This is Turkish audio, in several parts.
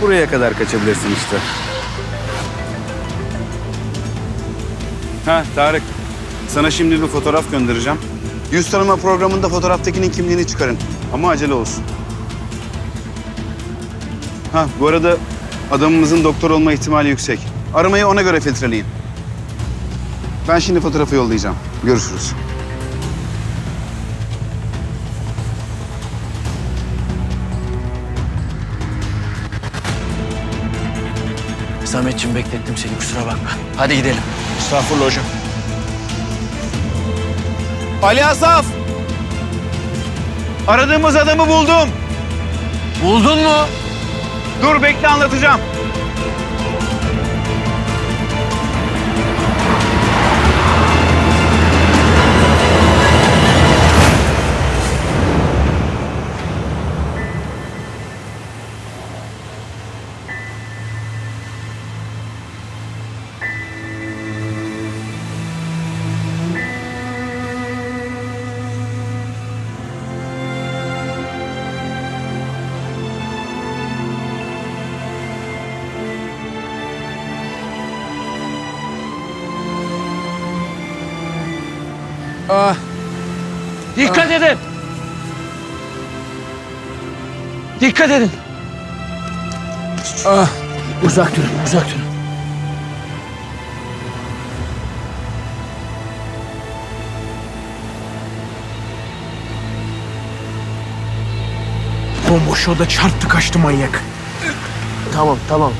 Buraya kadar kaçabilirsin işte. Ha Tarık. Sana şimdi bir fotoğraf göndereceğim. Yüz tanıma programında fotoğraftakinin kimliğini çıkarın. Ama acele olsun. Ha bu arada adamımızın doktor olma ihtimali yüksek. Aramayı ona göre filtreleyin. Ben şimdi fotoğrafı yollayacağım. Görüşürüz. Sametciğim beklettim seni kusura bakma. Hadi gidelim. Estağfurullah hocam. Ali Asaf! Aradığımız adamı buldum. Buldun mu? Dur bekle anlatacağım. Dikkat edin. Dikkat edin. Ah, uzak durun, uzak durun. Bomboş yolda çarptı kaçtı manyak. Tamam, tamam.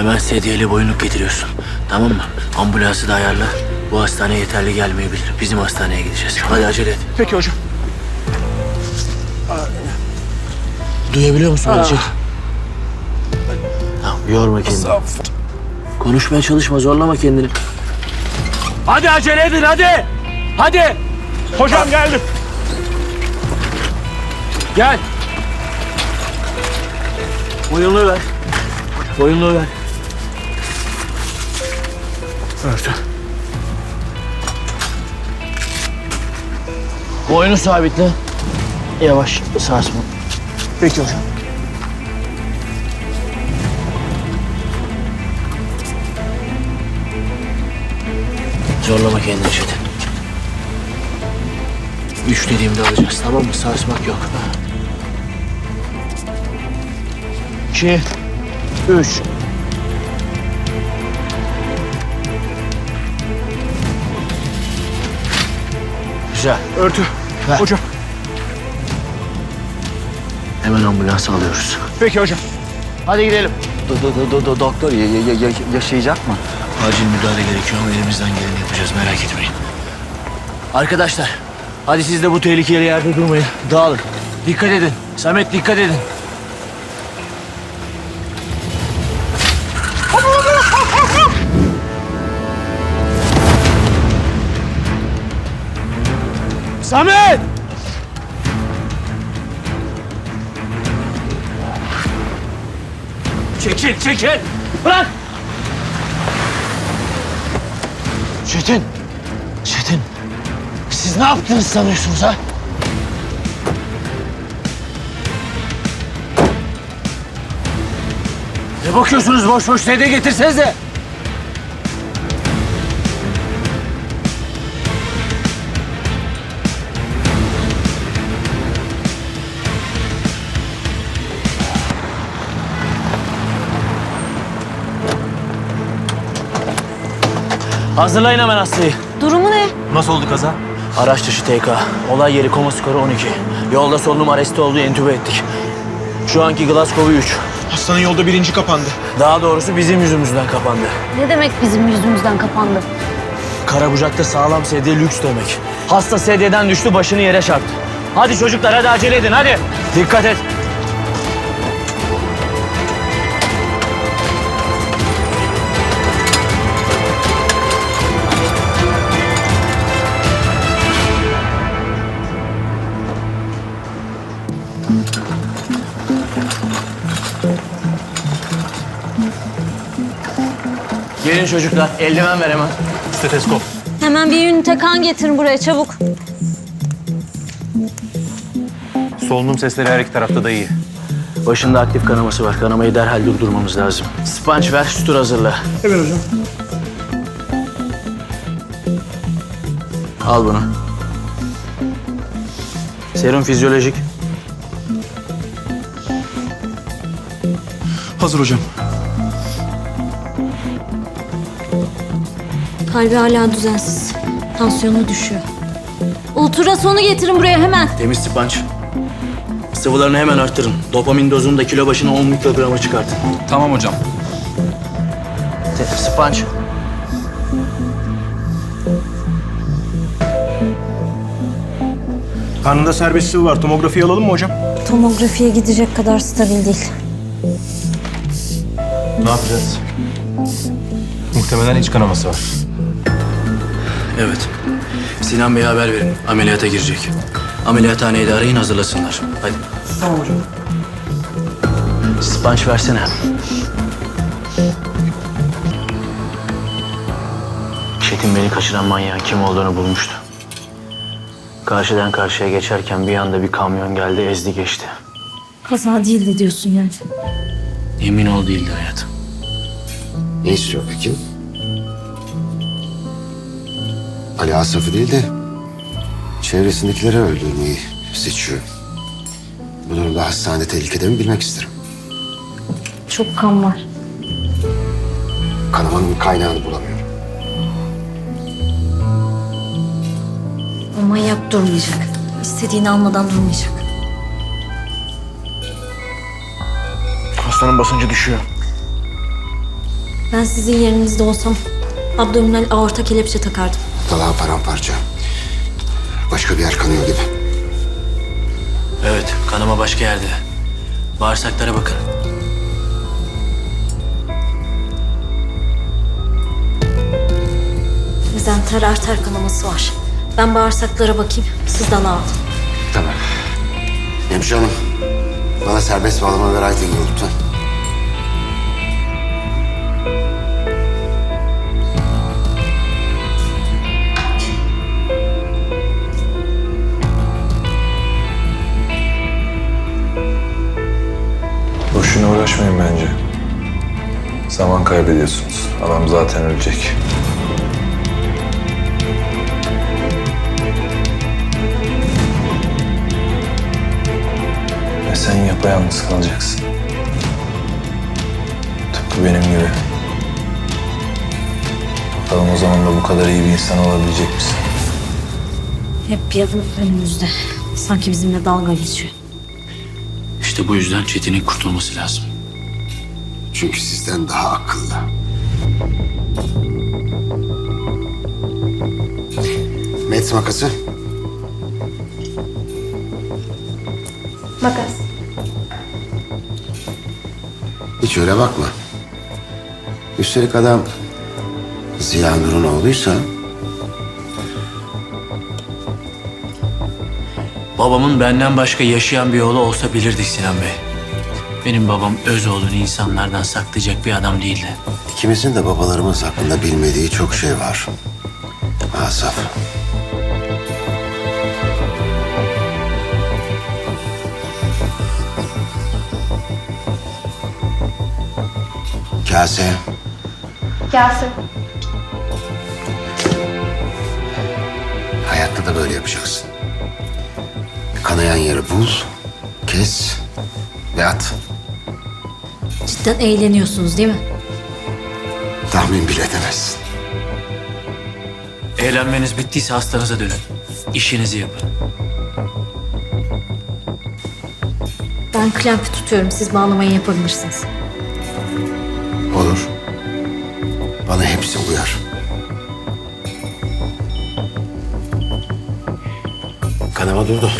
Hemen sedyeli boyunluk getiriyorsun. Tamam mı? Ambulansı da ayarla. Bu hastaneye yeterli gelmeyebilir. Bizim hastaneye gideceğiz. Hadi acele et. Peki hocam. Duyabiliyor musun Recep? Tamam, yorma kendini. Konuşmaya çalışma, zorlama kendini. Hadi acele edin, hadi! Hadi! Hocam geldim. Gel. Boyunluğu ver. Boyunluğu ver. Örtü. Boynu sabitle. Yavaş, sarsma. Peki hocam. Zorlama kendini Çetin. Üç dediğimde alacağız, tamam mı? Sarsmak yok. İki, üç. Güzel. Örtü. Ver. Hocam. Hemen ambulansı alıyoruz. Peki hocam. Hadi gidelim. Do, do, do, do, doktor ya- ya- ya- yaşayacak mı? Acil müdahale gerekiyor ama elimizden geleni yapacağız merak etmeyin. Arkadaşlar hadi siz de bu tehlikeli yerde durmayın. Dağılın. Dikkat edin. Samet dikkat edin. Samet! Çekil, çekil! Bırak! Çetin! Çetin! Siz ne yaptınız sanıyorsunuz ha? Ne bakıyorsunuz boş boş sedye getirsenize. Hazırlayın hemen hastayı. Durumu ne? Nasıl oldu kaza? Araç dışı TK. Olay yeri koma skoru 12. Yolda solunum arresti olduğu entübe ettik. Şu anki Glasgow'u 3. Hastanın yolda birinci kapandı. Daha doğrusu bizim yüzümüzden kapandı. Ne demek bizim yüzümüzden kapandı? Karabucak'ta sağlam sedye lüks demek. Hasta sedyeden düştü başını yere çarptı. Hadi çocuklar hadi acele edin hadi. Dikkat et. Gelin çocuklar eldiven ver hemen. Steteskop. Hemen bir ünite kan getirin buraya çabuk. Solunum sesleri her iki tarafta da iyi. Başında aktif kanaması var. Kanamayı derhal durdurmamız lazım. Sponge ver, sütür hazırla. Evet hocam. Al bunu. Serum fizyolojik. Hazır hocam. Kalbi hala düzensiz. Tansiyonu düşüyor. Ultrasonu getirin buraya hemen. Temiz sponge. Sıvılarını hemen arttırın. Dopamin dozunu da kilo başına 10 mikrograma çıkartın. Tamam hocam. Te- Sponge. Karnında serbest sıvı var. Tomografiyi alalım mı hocam? Tomografiye gidecek kadar stabil değil. Ne yapacağız? Muhtemelen iç kanaması var. Evet. Sinan Bey'e haber verin. Ameliyata girecek. Ameliyathaneyi de arayın hazırlasınlar. Hadi. Tamam hocam. Sponge versene. Çetin beni kaçıran manyağın kim olduğunu bulmuştu. Karşıdan karşıya geçerken bir anda bir kamyon geldi ezdi geçti. Kaza değildi diyorsun yani. Emin ol değildi hayatım. Ne istiyor peki? Ali Asaf'ı değil de çevresindekileri öldürmeyi seçiyor. Bu durumda hastane tehlikede mi bilmek isterim. Çok kan var. Kanamanın kaynağını bulamıyorum. O manyak durmayacak. İstediğini almadan durmayacak. Hastanın basıncı düşüyor. Ben sizin yerinizde olsam abdominal aorta kelepçe takardım. Dalağı paramparça. Başka bir yer kanıyor gibi. Evet, kanama başka yerde. Bağırsaklara bakın. Mezenter arter kanaması var. Ben bağırsaklara bakayım. Siz dalağa alın. Tamam. Hemşire hanım, bana serbest bağlama ve writing lütfen. Boşuna uğraşmayın bence. Zaman kaybediyorsunuz. Adam zaten ölecek. Ve sen yapayalnız kalacaksın. Tıpkı benim gibi. Bakalım o zaman da bu kadar iyi bir insan olabilecek misin? Hep bir adım önümüzde. Sanki bizimle dalga geçiyor. İşte bu yüzden Çetin'in kurtulması lazım. Çünkü sizden daha akıllı. Met makası. Makas. Hiç öyle bakma. Üstelik adam Ziya Nur'un oğluysa Babamın benden başka yaşayan bir oğlu olsa bilirdik Sinan Bey. Benim babam öz oğlunu insanlardan saklayacak bir adam değildi. ikimizin de babalarımız hakkında bilmediği çok şey var. Asaf. Kase. Kase. Hayatta da böyle yapacaksın. Kanayan yeri bul, kes ve at. Cidden eğleniyorsunuz değil mi? Tahmin bile edemezsin. Eğlenmeniz bittiyse hastanıza dönün. İşinizi yapın. Ben klempi tutuyorum. Siz bağlamayı yapabilirsiniz. Olur. Bana hepsi uyar. Kanama durdu.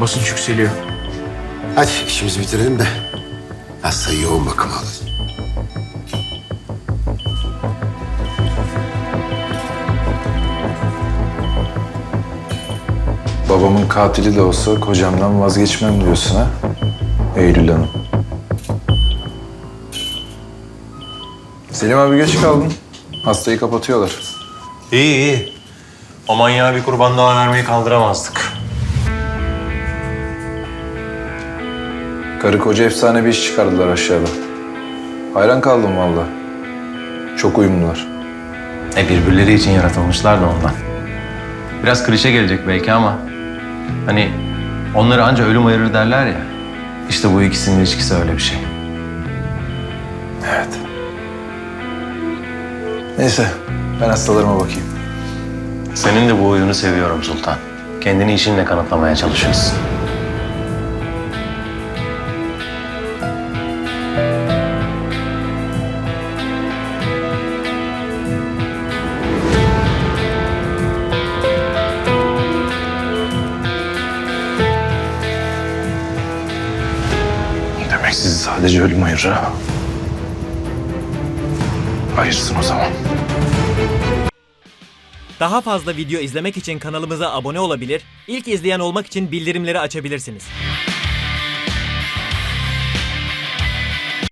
Basınç yükseliyor. Hadi işimizi bitirelim de hastayı yoğun bakıma alalım. Babamın katili de olsa kocamdan vazgeçmem diyorsun ha? Eylül Hanım. Selim abi geç kaldın. Hastayı kapatıyorlar. İyi iyi. O manyağa bir kurban daha vermeyi kaldıramazdık. Karı koca efsane bir iş çıkardılar aşağıda. Hayran kaldım valla. Çok uyumlular. E birbirleri için yaratılmışlar da ondan. Biraz klişe gelecek belki ama... Hani onları anca ölüm ayırır derler ya. İşte bu ikisinin ilişkisi öyle bir şey. Evet. Neyse ben hastalarıma bakayım. Senin de bu oyunu seviyorum Sultan. Kendini işinle kanıtlamaya çalışıyorsun. Sadece ölüm ayırır ha. Ayırsın o zaman. Daha fazla video izlemek için kanalımıza abone olabilir, ilk izleyen olmak için bildirimleri açabilirsiniz.